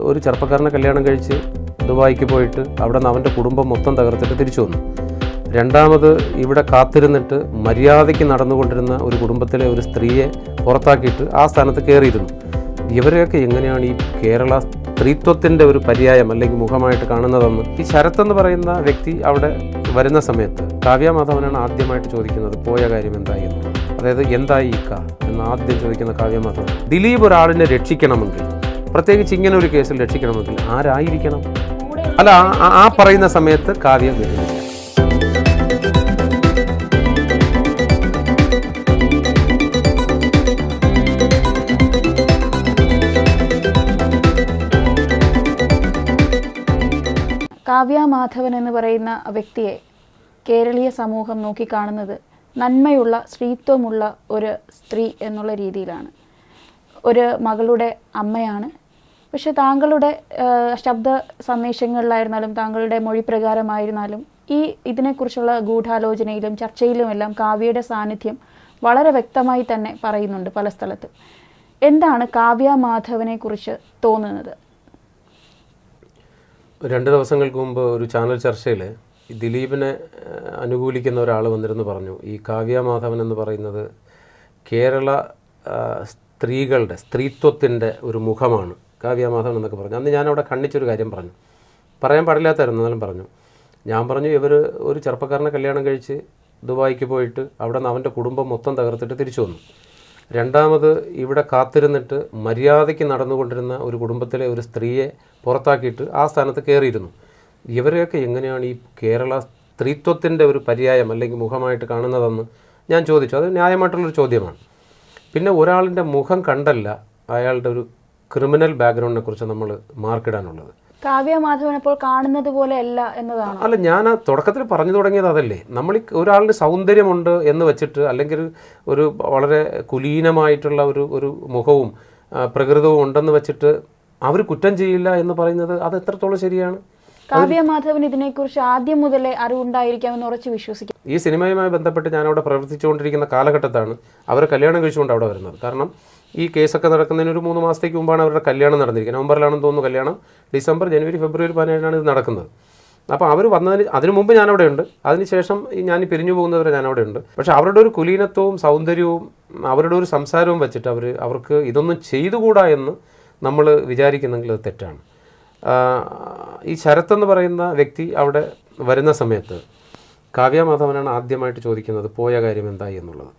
ഒരു ചെറുപ്പക്കാരനെ കല്യാണം കഴിച്ച് ദുബായിക്ക് പോയിട്ട് അവിടെ നിന്ന് അവന്റെ കുടുംബം മൊത്തം തകർത്തിട്ട് തിരിച്ചു വന്നു. രണ്ടാമത് ഇവിടെ കാത്തിരുന്നിട്ട് മര്യാദയ്ക്ക് നടന്നുകൊണ്ടിരുന്ന ഒരു കുടുംബത്തിലെ ഒരു സ്ത്രീയെ പുറത്താക്കിയിട്ട് ആ സ്ഥാനത്ത് കയറിയിരുന്നു. ഇവരെയൊക്കെ എങ്ങനെയാണ് ഈ കേരള സ്ത്രീത്വത്തിന്റെ ഒരു പര്യായം അല്ലെങ്കിൽ മുഖമായിട്ട് കാണുന്നതെന്ന് ഈ ശരത് എന്ന് പറയുന്ന വ്യക്തി അവിടെ വരുന്ന സമയത്ത് കാവ്യ മാധവനാണ് ആദ്യമായിട്ട് ചോദിക്കുന്നത് പോയ കാര്യം എന്തായിരുന്നു? അതായത് എന്തായി ഇക്ക എന്ന് ആദ്യം ചോദിക്കുന്ന കാവ്യ മാധവൻ ദിലീപ് ഒരാളിനെ രക്ഷിക്കണമെങ്കിൽ പ്രത്യേകിച്ച് ഇങ്ങനെ ഒരു കേസിൽ രക്ഷിക്കണമെങ്കിൽ ആരായിരിക്കണം? അല്ല ആ- പറയുന്ന സമയത്ത് കാവ്യം വരുന്നു കാവ്യ മാധവൻ എന്ന് പറയുന്ന വ്യക്തിയെ കേരളീയ സമൂഹം നോക്കിക്കാണുന്നത് നന്മയുള്ള സ്ത്രീത്വമുള്ള ഒരു സ്ത്രീ എന്നുള്ള രീതിയിലാണ്. ഒരു മകളുടെ അമ്മയാണ് പക്ഷെ താങ്കളുടെ ശബ്ദ സന്ദേശങ്ങളിലായിരുന്നാലും താങ്കളുടെ മൊഴി പ്രകാരമായിരുന്നാലും ഈ ഇതിനെക്കുറിച്ചുള്ള ഗൂഢാലോചനയിലും ചർച്ചയിലുമെല്ലാം കാവ്യയുടെ സാന്നിധ്യം വളരെ വ്യക്തമായി തന്നെ പറയുന്നുണ്ട് പല സ്ഥലത്ത്. എന്താണ് കാവ്യ മാധവനെ കുറിച്ച് തോന്നുന്നത്? രണ്ട് ദിവസങ്ങൾക്ക് മുമ്പ് ഒരു ചാനൽ ചർച്ചയിൽ ദിലീപിനെ അനുകൂലിക്കുന്ന ഒരാൾ വന്നിരുന്നു പറഞ്ഞു. ഈ കാവ്യ മാധവൻ എന്ന് പറയുന്നത് കേരള സ്ത്രീകളുടെ സ്ത്രീത്വത്തിന്റെ ഒരു മുഖമാണ്. കാവ്യ മാധവൻ എന്നൊക്കെ പറഞ്ഞു. അന്ന് ഞാനവിടെ ഖണ്ഡിച്ചൊരു കാര്യം പറഞ്ഞു. പറയാൻ പാടില്ലാത്തായിരുന്നു എന്നാലും പറഞ്ഞു. ഞാൻ പറഞ്ഞു ഇവർ ഒരു ചെറുപ്പക്കാരനെ കല്യാണം കഴിച്ച് ദുബായിക്ക് പോയിട്ട് അവിടെ നിന്ന് അവന്റെ കുടുംബം മൊത്തം തകർത്തിട്ട് തിരിച്ചു വന്നു. രണ്ടാമത് ഇവിടെ കാത്തിരുന്നിട്ട് മര്യാദയ്ക്ക് നടന്നുകൊണ്ടിരുന്ന ഒരു കുടുംബത്തിലെ ഒരു സ്ത്രീയെ പുറത്താക്കിയിട്ട് ആ സ്ഥാനത്ത് കയറിയിരുന്നു. ഇവരെയൊക്കെ എങ്ങനെയാണ് ഈ കേരള സ്ത്രീത്വത്തിന്റെ ഒരു പര്യായം അല്ലെങ്കിൽ മുഖമായിട്ട് കാണുന്നതെന്ന് ഞാൻ ചോദിച്ചു. അത് ന്യായമായിട്ടുള്ളൊരു ചോദ്യമാണ്. പിന്നെ ഒരാളിന്റെ മുഖം കണ്ടല്ല അയാളുടെ ഒരു ക്രിമിനൽ ബാക്ക്ഗ്രൗണ്ടിനെ കുറിച്ച് നമ്മൾ മാർക്കിടാനുള്ളത്. കാവ്യ മാധവൻ അപ്പോൾ കാണുന്നത് പോലെ അല്ല എന്നതാണ്. അല്ല ഞാൻ തുടക്കത്തിൽ പറഞ്ഞു തുടങ്ങിയത് അതല്ലേ. നമ്മൾ ഒരാളുടെ സൗന്ദര്യമുണ്ട് എന്ന് വെച്ചിട്ട് അല്ലെങ്കിൽ ഒരു വളരെ കുലീനമായിട്ടുള്ള ഒരു ഒരു മുഖവും പ്രകൃതവും ഉണ്ടെന്ന് വെച്ചിട്ട് അവർ കുറ്റം ചെയ്യില്ല എന്ന് പറയുന്നത് അത് എത്രത്തോളം ശരിയാണ്? കാവ്യ മാധവൻ ഇതിനെക്കുറിച്ച് ആദ്യം മുതലേ അറിവുണ്ടായിരിക്കാമെന്ന് ഉറച്ചു വിശ്വസിക്കും ഈ സിനിമയുമായി ബന്ധപ്പെട്ട് ഞാൻ അവിടെ പ്രവർത്തിച്ചുകൊണ്ടിരിക്കുന്ന കാലഘട്ടത്താണ് അവരെ കല്യാണം കഴിച്ചുകൊണ്ട് അവിടെ വരുന്നത്. കാരണം ഈ കേസൊക്കെ നടക്കുന്നതിന് ഒരു മൂന്ന് മാസത്തേക്ക് മുമ്പാണ് അവരുടെ കല്യാണം നടന്നിരിക്കുന്നത്. നവംബറിലാണെന്ന് തോന്നുന്നു കല്യാണം. ഡിസംബർ ജനുവരി ഫെബ്രുവരി പതിനേഴിനാണ് ഇത് നടക്കുന്നത്. അപ്പോൾ അവർ വന്നതിന് അതിനു മുമ്പ് ഞാനവിടെ ഉണ്ട്. അതിനുശേഷം ഞാൻ പിരിഞ്ഞു പോകുന്നവരെ ഞാനവിടെ ഉണ്ട്. പക്ഷേ അവരുടെ ഒരു കുലീനത്വവും സൗന്ദര്യവും അവരുടെ ഒരു സംസാരവും വെച്ചിട്ട് അവർ അവർക്ക് ഇതൊന്നും ചെയ്തുകൂടാ എന്ന് നമ്മൾ വിചാരിക്കുന്നെങ്കിൽ അത് തെറ്റാണ്. ഈ ശരത് എന്ന് പറയുന്ന വ്യക്തി അവിടെ വരുന്ന സമയത്ത് കാവ്യ മാധവനാണ് ആദ്യമായിട്ട് ചോദിക്കുന്നത് പോയ കാര്യം എന്തായി എന്നുള്ളത്.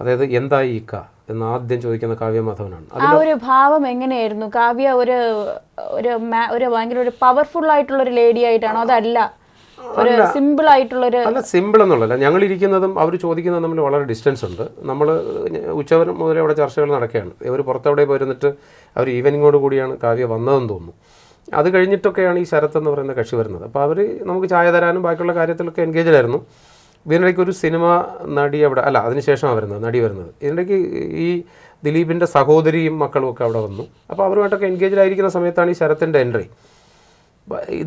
അതായത് എന്തായി ഇക്ക എന്ന് ആദ്യം ചോദിക്കുന്ന കാവ്യ മാധവനാണ്. ആ ഒരു ഭാവം എങ്ങനെയായിരുന്നു? കാവ്യ ഒരു ഒരു ഒരു ഭയങ്കര ഒരു പവർഫുൾ ആയിട്ടുള്ള ഒരു ലേഡി ആയിട്ടാണോ? അതല്ല. ഒരു സിമ്പിൾ ആയിട്ടുള്ള ഒരു അല്ല സിമ്പിൾ എന്നുള്ളല്ല ഞങ്ങൾ ഇരിക്കുന്നതും അവർ ചോദിക്കുന്നതും തമ്മിൽ വളരെ ഡിസ്റ്റൻസ് ഉണ്ട്. നമ്മൾ ഉച്ചവരെ മുതലേ അവിടെ ചർച്ചകൾ നടക്കുകയാണ്. ഇവർ പുറത്തവിടെ പോയിരുന്നിട്ട് അവർ ഈവനിങ്ങോട് കൂടിയാണ് കാവ്യ വന്നതെന്ന് തോന്നുന്നു. അത് കഴിഞ്ഞിട്ടൊക്കെയാണ് ഈ ശരത്ത് എന്ന് പറയുന്ന കക്ഷി വരുന്നത്. അപ്പോൾ അവർ നമുക്ക് ചായ തരാനും ബാക്കിയുള്ള കാര്യത്തിലൊക്കെ എൻഗേജ്ഡ് ആയിരുന്നു. ഇതിനിടയ്ക്ക് ഒരു സിനിമ നടി അവിടെ അല്ല അതിനുശേഷമാണ് വരുന്നത് നടി വരുന്നത്. ഇതിനിടയ്ക്ക് ഈ ദിലീപിന്റെ സഹോദരിയും മക്കളും ഒക്കെ അവിടെ വന്നു. അപ്പോൾ അവരുമായിട്ടൊക്കെ എൻഗേജ് ആയിരിക്കുന്ന സമയത്താണ് ഈ ശരത്തിന്റെ എൻട്രി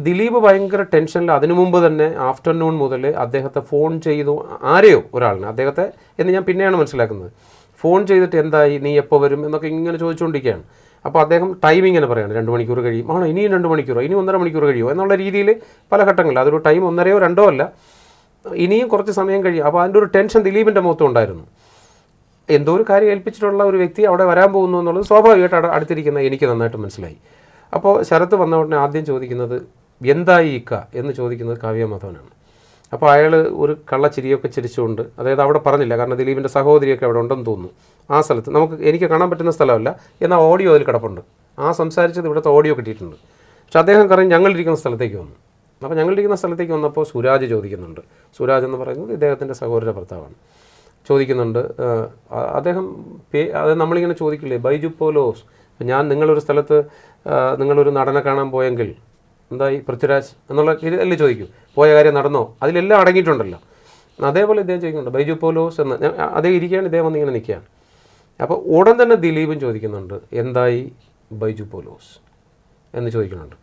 ദിലീപ് ഭയങ്കര ടെൻഷനിൽ അതിനു മുമ്പ് തന്നെ ആഫ്റ്റർനൂൺ മുതൽ അദ്ദേഹത്തെ ഫോൺ ചെയ്തു ആരെയോ ഒരാളിനെ അദ്ദേഹത്തെ എന്ന് ഞാൻ പിന്നെയാണ് മനസ്സിലാക്കുന്നത്. ഫോൺ ചെയ്തിട്ട് എന്തായി നീ എപ്പോൾ വരും എന്നൊക്കെ ഇങ്ങനെ ചോദിച്ചുകൊണ്ടിരിക്കുകയാണ്. അപ്പോൾ അദ്ദേഹം ടൈം ഇങ്ങനെ പറയാണ് രണ്ട് മണിക്കൂർ കഴിയും. ആണോ? ഇനിയും രണ്ട് മണിക്കൂറോ? ഇനി ഒന്നര മണിക്കൂർ കഴിയുമോ? എന്നുള്ള രീതിയിൽ പല ഘട്ടങ്ങളിൽ അതൊരു ടൈം ഒന്നരയോ രണ്ടോ അല്ല ഇനിയും കുറച്ച് സമയം കഴിയും. അപ്പോൾ അതിന്റെ ഒരു ടെൻഷൻ ദിലീപിന്റെ മുഖത്തും ഉണ്ടായിരുന്നു. എന്തോ ഒരു കാര്യം ഏൽപ്പിച്ചിട്ടുള്ള ഒരു വ്യക്തി അവിടെ വരാൻ പോകുന്നു എന്നുള്ളത് സ്വാഭാവികമായിട്ട് അടുത്തിരിക്കുന്ന എനിക്ക് നന്നായിട്ട് മനസ്സിലായി. അപ്പോൾ ശരത്ത് വന്ന ഉടനെ ആദ്യം ചോദിക്കുന്നത് എന്തായി ഇക്ക എന്ന് ചോദിക്കുന്നത് കാവ്യ മാധവനാണ്. അപ്പോൾ അയാൾ ഒരു കള്ളച്ചിരിയൊക്കെ ചിരിച്ചുകൊണ്ട് അതായത് അവിടെ പറഞ്ഞില്ല കാരണം ദിലീപിന്റെ സഹോദരിയൊക്കെ അവിടെ ഉണ്ടെന്ന് തോന്നുന്നു. ആ സ്ഥലത്ത് നമുക്ക് എനിക്ക് കാണാൻ പറ്റുന്ന സ്ഥലമല്ല എന്നാൽ ഓഡിയോ അതിൽ കിടപ്പുണ്ട്. ആ സംസാരിച്ചത് ഇവിടുത്തെ ഓഡിയോ കിട്ടിയിട്ടുണ്ട്. പക്ഷെ അദ്ദേഹം കാരണം ഞങ്ങളിരിക്കുന്ന സ്ഥലത്തേക്ക് വന്നു. അപ്പോൾ ഞങ്ങളിരിക്കുന്ന സ്ഥലത്തേക്ക് വന്നപ്പോൾ സുരാജ് ചോദിക്കുന്നുണ്ട്. സുരാജ് എന്ന് പറയുന്നത് ഇദ്ദേഹത്തിന്റെ സഹോദര ഭർത്താവാണ്. ചോദിക്കുന്നുണ്ട് അദ്ദേഹം പേ അത് നമ്മളിങ്ങനെ ചോദിക്കില്ലേ ബൈജു പോലോസ് ഞാൻ നിങ്ങളൊരു സ്ഥലത്ത് നിങ്ങളൊരു നടനെ കാണാൻ പോയെങ്കിൽ എന്തായി പൃഥ്വിരാജ് എന്നുള്ള അല്ലേ ചോദിക്കും. പോയ കാര്യം നടന്നോ? അതിലെല്ലാം അടങ്ങിയിട്ടുണ്ടല്ലോ. അതേപോലെ ഇദ്ദേഹം ചോദിക്കുന്നുണ്ട് ബൈജു പോലോസ് എന്ന് അതേ ഇരിക്കുകയാണ് ഇദ്ദേഹം വന്നിങ്ങനെ നിൽക്കുകയാണ്. അപ്പോൾ ഉടൻ തന്നെ ദിലീപും ചോദിക്കുന്നുണ്ട് എന്തായി ബൈജു പോലോസ് എന്ന് ചോദിക്കുന്നുണ്ട്.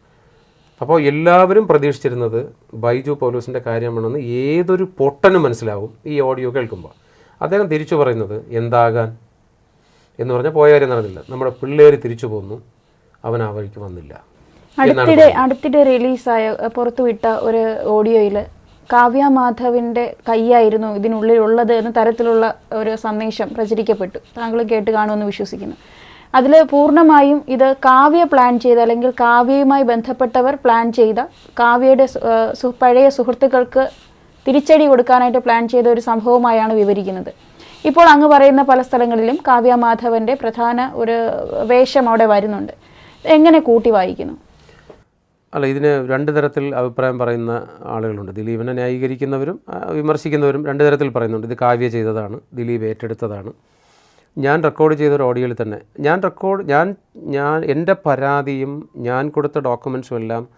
അപ്പോൾ എല്ലാവരും പ്രതീക്ഷിച്ചിരുന്നത് ബൈജു പോലീസിന്റെ കാര്യമാണെന്ന് ഏതൊരു പൊട്ടനും മനസ്സിലാവും ഈ ഓഡിയോ കേൾക്കുമ്പോൾ. അദ്ദേഹം തിരിച്ചു പറയുന്നത് എന്താകാൻ? എന്ന് പറഞ്ഞാൽ പോയ കാര്യം നടന്നില്ല. നമ്മുടെ പിള്ളേർ തിരിച്ചു പോന്നു. അവൻ ആ വഴിക്ക് വന്നില്ല. അടുത്തിടെ അടുത്തിടെ റിലീസായ പുറത്തുവിട്ട ഒരു ഓഡിയോയിൽ കാവ്യ മാധവിന്റെ കൈയായിരുന്നു ഇതിനുള്ളിലുള്ളത് എന്ന തരത്തിലുള്ള ഒരു സന്ദേശം പ്രചരിക്കപ്പെട്ടു. താങ്കൾ കേട്ട് കാണുമെന്ന് വിശ്വസിക്കുന്നു. അതിൽ പൂർണമായും ഇത് കാവ്യ പ്ലാൻ ചെയ്ത അല്ലെങ്കിൽ കാവ്യയുമായി ബന്ധപ്പെട്ടവർ പ്ലാൻ ചെയ്ത കാവ്യയുടെ പഴയ സുഹൃത്തുക്കൾക്ക് തിരിച്ചടി കൊടുക്കാനായിട്ട് പ്ലാൻ ചെയ്ത ഒരു സംഭവമായാണ് വിവരിക്കുന്നത്. ഇപ്പോൾ അങ്ങ് പറയുന്ന പല സ്ഥലങ്ങളിലും കാവ്യ മാധവന്റെ പ്രധാന ഒരു വേഷം അവിടെ വരുന്നുണ്ട്. എങ്ങനെ കൂട്ടി വായിക്കുന്നു? അല്ല ഇതിന് രണ്ട് തരത്തിൽ അഭിപ്രായം പറയുന്ന ആളുകളുണ്ട്. ദിലീപിനെ ന്യായീകരിക്കുന്നവരും വിമർശിക്കുന്നവരും രണ്ട് തരത്തിൽ പറയുന്നുണ്ട്. ഇത് കാവ്യ ചെയ്തതാണ് ദിലീപ് ഏറ്റെടുത്തതാണ്. ഞാൻ റെക്കോർഡ് ചെയ്ത ഒരു ഓഡിയോയിൽ തന്നെ. ഞാൻ റെക്കോർഡ് ഞാൻ ഞാൻ എന്റെ പരാതിയും ഞാൻ കൊടുത്ത ഡോക്യുമെൻസും എല്ലാം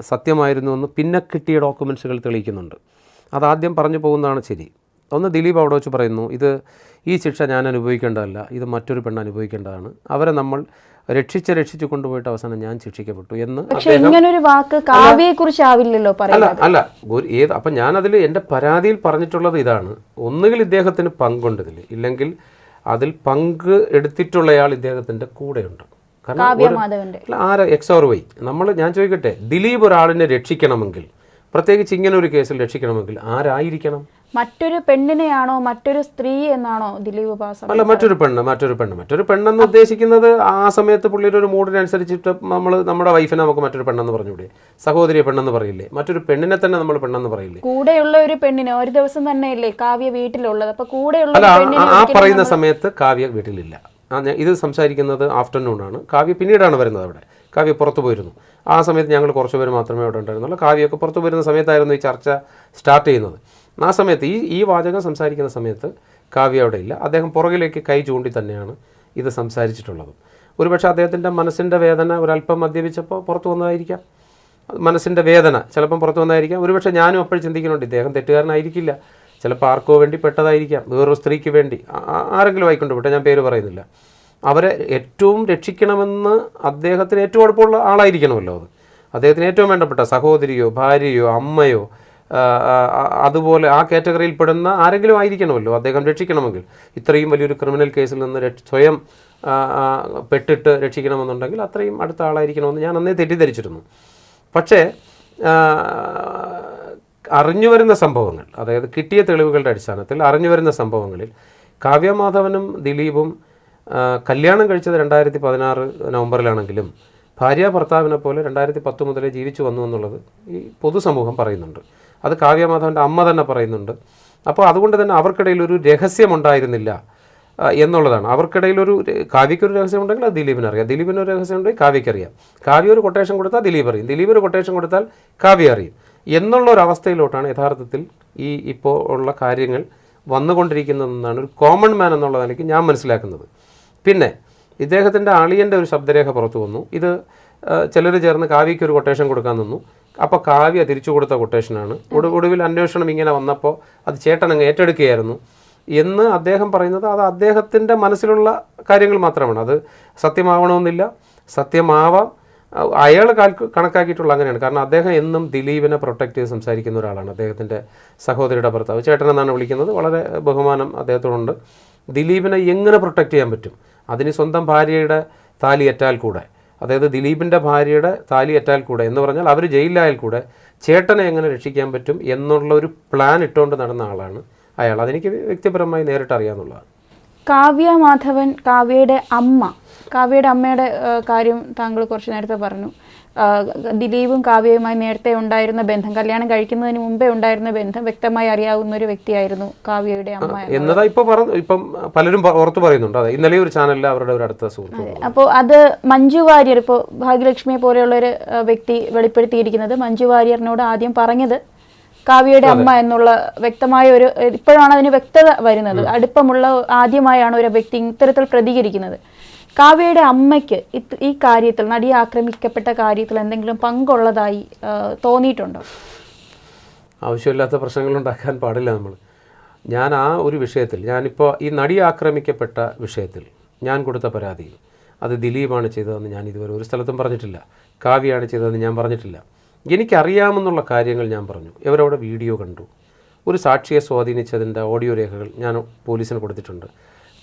സത്യമായിരുന്നു എന്ന് പിന്നെ കിട്ടിയ ഡോക്യുമെൻസുകൾ തെളിയിക്കുന്നുണ്ട്. അതാദ്യം പറഞ്ഞു പോകുന്നതാണ് ശരി. ഒന്ന് ദിലീപ് അവിടെ വെച്ച് പറയുന്നു ഇത് ഈ ശിക്ഷ ഞാൻ അനുഭവിക്കേണ്ടതല്ല ഇത് മറ്റൊരു പെണ്ണ് അനുഭവിക്കേണ്ടതാണ്. അവരെ നമ്മൾ രക്ഷിച്ച് രക്ഷിച്ചു കൊണ്ടുപോയിട്ട് അവസാനം ഞാൻ ശിക്ഷിക്കപ്പെട്ടു എന്ന് പക്ഷെ വാക്ക് കാവ്യയെ കുറിച്ചാവില്ലല്ലോ അല്ല അല്ല ഏത് അപ്പം ഞാനതിൽ എന്റെ പരാതിയിൽ പറഞ്ഞിട്ടുള്ളത് ഇതാണ്. ഒന്നുകിൽ ഇദ്ദേഹത്തിന് പങ്കുണ്ട് ഇതിൽ ഇല്ലെങ്കിൽ അതിൽ പങ്ക് എടുത്തിട്ടുള്ളയാൾ ഇദ്ദേഹത്തിന്റെ കൂടെയുണ്ട്. കാരണം ആരാ? എക്സ് ഓർ വൈ നമ്മൾ ഞാൻ ചോദിക്കട്ടെ ദിലീപ് ഒരാളിനെ രക്ഷിക്കണമെങ്കിൽ പ്രത്യേകിച്ച് ഇങ്ങനെ ഒരു കേസിൽ രക്ഷിക്കണമെങ്കിൽ ആരായിരിക്കണം? മറ്റൊരു പെണ്ണിനെയാണോ മറ്റൊരു സ്ത്രീ എന്നാണോ ദിലീപ് ഉപാസം അല്ല മറ്റൊരു പെണ്ണ് മറ്റൊരു പെണ്ണ്. മറ്റൊരു പെണ്ണെന്ന് ഉദ്ദേശിക്കുന്നത് ആ സമയത്ത് പുള്ളിയുടെ ഒരു മൂഡിനനുസരിച്ചിട്ട് നമ്മൾ നമ്മുടെ വൈഫിനെ നമുക്ക് മറ്റൊരു പെണ്ണെന്ന് പറഞ്ഞൂടെ സഹോദരിയെ പെണ്ണെന്ന് പറയില്ലേ? മറ്റൊരു പെണ്ണിനെ തന്നെ നമ്മൾ പെണ്ണെന്ന് പറയില്ലേ? കൂടെയുള്ള ഒരു പെണ്ണിനെ ഒരു ദിവസം തന്നെയല്ലേ കാവ്യ വീട്ടിലുള്ളത്? അപ്പൊ കൂടെയുള്ള ആ- പറയുന്ന സമയത്ത് കാവ്യ വീട്ടിലില്ല. ആ ഇത് സംസാരിക്കുന്നത് ആഫ്റ്റർനൂൺ ആണ്. കാവ്യ പിന്നീടാണ് വരുന്നത് അവിടെ. കാവ്യ പുറത്തു പോയിരുന്നു. ആ സമയത്ത് ഞങ്ങൾ കുറച്ച് പേര് മാത്രമേ അവിടെ ഉണ്ടായിരുന്നുള്ളൂ. കാവ്യൊക്കെ പുറത്തു വരുന്ന സമയത്തായിരുന്നു ഈ ചർച്ച സ്റ്റാർട്ട് ചെയ്യുന്നത്. ആ സമയത്ത് ഈ ഈ വാചകം സംസാരിക്കുന്ന സമയത്ത് കാവ്യ അവിടെ ഇല്ല. അദ്ദേഹം പുറകിലേക്ക് കൈ ചൂണ്ടി തന്നെയാണ് ഇത് സംസാരിച്ചിട്ടുള്ളത്. ഒരുപക്ഷെ അദ്ദേഹത്തിന്റെ മനസ്സിന്റെ വേദന ഒരല്പം മദ്യപിച്ചപ്പോൾ പുറത്തു വന്നതായിരിക്കാം. മനസ്സിന്റെ വേദന ചിലപ്പം പുറത്തു വന്നതായിരിക്കാം. ഒരുപക്ഷെ ഞാനും അപ്പോഴും ചിന്തിക്കുന്നുണ്ട് ഇദ്ദേഹം തെറ്റുകാരനായിരിക്കില്ല. ചിലപ്പോൾ ആർക്കോ വേണ്ടി പെട്ടതായിരിക്കാം. വേറൊരു സ്ത്രീക്ക് വേണ്ടി. ആരെങ്കിലും ആയിക്കൊണ്ട് വിട്ടെ? ഞാൻ പേര് പറയുന്നില്ല. അവരെ ഏറ്റവും രക്ഷിക്കണമെന്ന് അദ്ദേഹത്തിന് ഏറ്റവും അടുപ്പമുള്ള ആളായിരിക്കണമല്ലോ അത്. അദ്ദേഹത്തിന് ഏറ്റവും വേണ്ടപ്പെട്ട സഹോദരിയോ ഭാര്യയോ അമ്മയോ അതുപോലെ ആ കാറ്റഗറിയിൽ പെടുന്ന ആരെങ്കിലും ആയിരിക്കണമല്ലോ? അദ്ദേഹം രക്ഷിക്കണമെങ്കിൽ. ഇത്രയും വലിയൊരു ക്രിമിനൽ കേസിൽ നിന്ന് സ്വയം പെട്ടിട്ട് രക്ഷിക്കണമെന്നുണ്ടെങ്കിൽ അത്രയും അടുത്ത ആളായിരിക്കണമെന്ന് ഞാൻ അന്നേ തെറ്റിദ്ധരിച്ചിരുന്നു. പക്ഷേ അറിഞ്ഞു വരുന്ന സംഭവങ്ങൾ അതായത് കിട്ടിയ തെളിവുകളുടെ അടിസ്ഥാനത്തിൽ അറിഞ്ഞു വരുന്ന സംഭവങ്ങളിൽ കാവ്യമാധവനും ദിലീപും കല്യാണം കഴിച്ചത് രണ്ടായിരത്തി പതിനാറ് നവംബറിലാണെങ്കിലും ഭാര്യ ഭർത്താവിനെ പോലെ രണ്ടായിരത്തി പത്ത് മുതലേ ജീവിച്ചു വന്നു എന്നുള്ളത് ഈ പൊതുസമൂഹം പറയുന്നുണ്ട്. അത് കാവ്യമാധവന്റെ അമ്മ തന്നെ പറയുന്നുണ്ട്. അപ്പോൾ അതുകൊണ്ട് തന്നെ അവർക്കിടയിൽ ഒരു രഹസ്യമുണ്ടായിരുന്നില്ല എന്നുള്ളതാണ്. അവർക്കിടയിൽ ഒരു രഹസ്യം ഉണ്ടെങ്കിൽ അത് ദിലീപിന് അറിയാം. ദിലീപിന് ഒരു രഹസ്യം ഉണ്ടെങ്കിൽ കാവ്യക്കറിയാം കാവ്യ ഒരു കൊട്ടേഷൻ കൊടുത്താൽ ദിലീപ് അറിയും. ദിലീപ് ഒരു കൊട്ടേഷൻ കൊടുത്താൽ കാവ്യ അറിയും. എന്നുള്ള ഒരു അവസ്ഥയിലോട്ടാണ് യഥാർത്ഥത്തിൽ ഈ ഇപ്പോൾ ഉള്ള കാര്യങ്ങൾ വന്നുകൊണ്ടിരിക്കുന്നതെന്നാണ് ഒരു കോമൺ മാൻ എന്നുള്ള നിലയ്ക്ക് ഞാൻ മനസ്സിലാക്കുന്നത്. പിന്നെ ഇദ്ദേഹത്തിന്റെ അളിയന്റെ ഒരു ശബ്ദരേഖ പുറത്തു വന്നു. ഇത് ചിലർ ചേർന്ന് കാവ്യയ്ക്ക് ഒരു കൊട്ടേഷൻ കൊടുക്കാൻ നിന്നു. അപ്പോൾ കാവ്യ തിരിച്ചു കൊടുത്ത കൊട്ടേഷനാണ് ഒടു ഒടുവിൽ അന്വേഷണം ഇങ്ങനെ വന്നപ്പോൾ അത് ചേട്ടൻ അങ്ങ് ഏറ്റെടുക്കുകയായിരുന്നു. എന്ന് അദ്ദേഹം പറയുന്നത് അത് അദ്ദേഹത്തിന്റെ മനസ്സിലുള്ള കാര്യങ്ങൾ മാത്രമാണ്. അത് സത്യമാവണമെന്നില്ല. സത്യമാവാം. അയാൾ കണക്കാക്കിയിട്ടുള്ള അങ്ങനെയാണ്. കാരണം അദ്ദേഹം എന്നും ദിലീപിനെ പ്രൊട്ടക്റ്റ് ചെയ്ത് സംസാരിക്കുന്ന ഒരാളാണ് അദ്ദേഹത്തിന്റെ സഹോദരിയുടെ ഭർത്താവ്. ചേട്ടൻ എന്നാണ് വിളിക്കുന്നത്. വളരെ ബഹുമാനം അദ്ദേഹത്തോടുണ്ട്. ദിലീപിനെ എങ്ങനെ പ്രൊട്ടക്റ്റ് ചെയ്യാൻ പറ്റും? അതിന് സ്വന്തം ഭാര്യയുടെ താലിയേറ്റാൽ കൂടെ. അതായത് ദിലീപിന്റെ ഭാര്യയുടെ താലി അറ്റാൽ കൂടെ എന്ന് പറഞ്ഞാൽ അവർ ജയിലിലായാൽ കൂടെ ചേട്ടനെ എങ്ങനെ രക്ഷിക്കാൻ പറ്റും എന്നുള്ള ഒരു പ്ലാൻ ഇട്ടുകൊണ്ട് നടന്ന ആളാണ് അയാൾ. അതെനിക്ക് വ്യക്തിപരമായി നേരിട്ട് അറിയാമെന്നുള്ളതാണ് കാവ്യ മാധവൻ കാവ്യയുടെ അമ്മ. കാവ്യയുടെ അമ്മയുടെ കാര്യം താങ്കൾ കുറച്ച് നേരത്തെ പറഞ്ഞു. ദിലീപും കാവ്യയുമായി നേരത്തെ ഉണ്ടായിരുന്ന ബന്ധം കല്യാണം കഴിക്കുന്നതിന് മുമ്പേ ഉണ്ടായിരുന്ന ബന്ധം വ്യക്തമായി അറിയാവുന്ന ഒരു വ്യക്തിയായിരുന്നു കാവ്യയുടെ അമ്മ എന്നതാ ഇപ്പൊ ഇപ്പം പലരും ഓർത്തു പറയുന്നുണ്ട്. അതെ ഇന്നലെ ഒരു ചാനലിൽ അവരുടെ ഒരു അടുത്ത സുഹൃത്ത് അപ്പോൾ അത് മഞ്ജു വാര്യർ ഇപ്പോൾ ഭാഗ്യലക്ഷ്മിയെ പോലെയുള്ള ഒരു വ്യക്തി വെളിപ്പെടുത്തിയിരിക്കുന്നത് മഞ്ജു വാര്യറിനോട് ആദ്യം പറഞ്ഞത് കാവ്യയുടെ അമ്മ എന്നുള്ള വ്യക്തമായ ഒരു ഇപ്പോഴാണ് അതിന് വ്യക്തത വരുന്നത്. അടുപ്പമുള്ള ആദ്യമായാണ് ഒരു വ്യക്തി ഇത്തരത്തിൽ പ്രതികരിക്കുന്നത്. കാവ്യയുടെ അമ്മയ്ക്ക് ഈ കാര്യത്തിൽ നടിയെ ആക്രമിക്കപ്പെട്ട കാര്യത്തിൽ എന്തെങ്കിലും പങ്കുള്ളതായി തോന്നിയിട്ടുണ്ടോ? ആവശ്യമില്ലാത്ത പ്രശ്നങ്ങൾ ഉണ്ടാക്കാൻ പാടില്ല നമ്മൾ ഞാൻ ആ ഒരു വിഷയത്തിൽ ഞാനിപ്പോൾ ഈ നടി ആക്രമിക്കപ്പെട്ട വിഷയത്തിൽ ഞാൻ കൊടുത്ത പരാതിയിൽ അത് ദിലീപാണ് ചെയ്തതെന്ന് ഞാൻ ഇതുവരെ ഒരു സ്ഥലത്തും പറഞ്ഞിട്ടില്ല. കാവ്യാണ് ചെയ്തതെന്ന് ഞാൻ പറഞ്ഞിട്ടില്ല. എനിക്കറിയാമെന്നുള്ള കാര്യങ്ങൾ ഞാൻ പറഞ്ഞു. ഇവരവിടെ വീഡിയോ കണ്ടു. ഒരു സാക്ഷിയെ സ്വാധീനിച്ചതിന്റെ ഓഡിയോ രേഖകൾ ഞാൻ പോലീസിന് കൊടുത്തിട്ടുണ്ട്.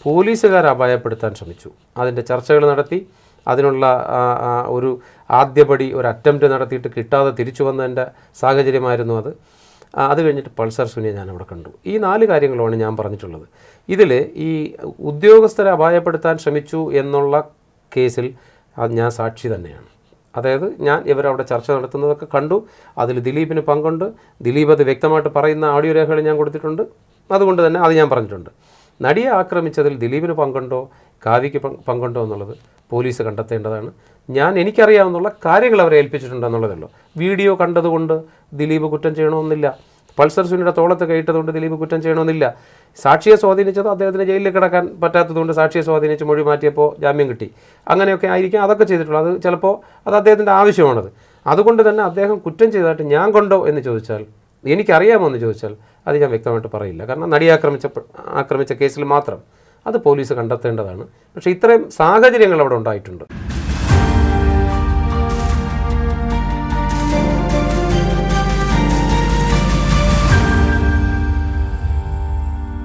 പോലീസുകാർ അപായപ്പെടുത്താൻ ശ്രമിച്ചു. അതിന്റെ ചർച്ചകൾ നടത്തി അതിനുള്ള ഒരു ആദ്യപടി ഒരു അറ്റംപ്റ്റ് നടത്തിയിട്ട് കിട്ടാതെ തിരിച്ചു വന്നതിന്റെ സാഹചര്യമായിരുന്നു അത്. അത് കഴിഞ്ഞിട്ട് പൾസർ സുനിയെ ഞാൻ അവിടെ കണ്ടു. ഈ നാല് കാര്യങ്ങളുമാണ് ഞാൻ പറഞ്ഞിട്ടുള്ളത്. ഇതിൽ ഈ ഉദ്യോഗസ്ഥരെ അപായപ്പെടുത്താൻ ശ്രമിച്ചു എന്നുള്ള കേസിൽ അത് ഞാൻ സാക്ഷി തന്നെയാണ്. അതായത് ഞാൻ ഇവരവിടെ ചർച്ച നടത്തുന്നതൊക്കെ കണ്ടു. അതിൽ ദിലീപിന് പങ്കുണ്ട്. ദിലീപ് അത് വ്യക്തമായിട്ട് പറയുന്ന ഓഡിയോ രേഖകൾ ഞാൻ കൊടുത്തിട്ടുണ്ട്. അതുകൊണ്ട് തന്നെ അത് ഞാൻ പറഞ്ഞിട്ടുണ്ട്. നടിയെ ആക്രമിച്ചതിൽ ദിലീപിന് പങ്കുണ്ടോ കാവ്യയ്ക്ക് പങ്ക് പങ്കുണ്ടോ എന്നുള്ളത് പോലീസ് കണ്ടെത്തേണ്ടതാണ്. ഞാൻ എനിക്കറിയാവുന്നുള്ള കാര്യങ്ങൾ അവരെ ഏൽപ്പിച്ചിട്ടുണ്ടെന്നുള്ളതല്ലോ വീഡിയോ കണ്ടതുകൊണ്ട് ദിലീപ് കുറ്റം ചെയ്യണമെന്നില്ല. പൾസർ സുനിയുടെ തോളത്ത് കയറ്റതുകൊണ്ട് ദിലീപ് കുറ്റം ചെയ്യണമെന്നില്ല. സാക്ഷിയെ സ്വാധീനിച്ചത് അദ്ദേഹത്തിന് ജയിലിൽ കിടക്കാൻ പറ്റാത്തതുകൊണ്ട് സാക്ഷിയെ സ്വാധീനിച്ച് മൊഴി മാറ്റിയപ്പോൾ ജാമ്യം കിട്ടി. അങ്ങനെയൊക്കെ ആയിരിക്കും അതൊക്കെ ചെയ്തിട്ടുള്ളൂ അത് ചിലപ്പോൾ അത് അദ്ദേഹത്തിന്റെ ആവശ്യമാണത്. അതുകൊണ്ട് തന്നെ അദ്ദേഹം കുറ്റം ചെയ്തതായിട്ട് ഞാൻ കൊണ്ടോ എന്ന് ചോദിച്ചാൽ എനിക്കറിയാമോ എന്ന് ചോദിച്ചാൽ അത് ഞാൻ വ്യക്തമായിട്ട് പറയില്ല. കാരണം നടി ആക്രമിച്ച ആക്രമിച്ച കേസിൽ മാത്രം അത് പോലീസ് കണ്ടെത്തേണ്ടതാണ്. പക്ഷേ ഇത്രയും സാഹചര്യങ്ങൾ അവിടെ ഉണ്ടായിട്ടുണ്ട്.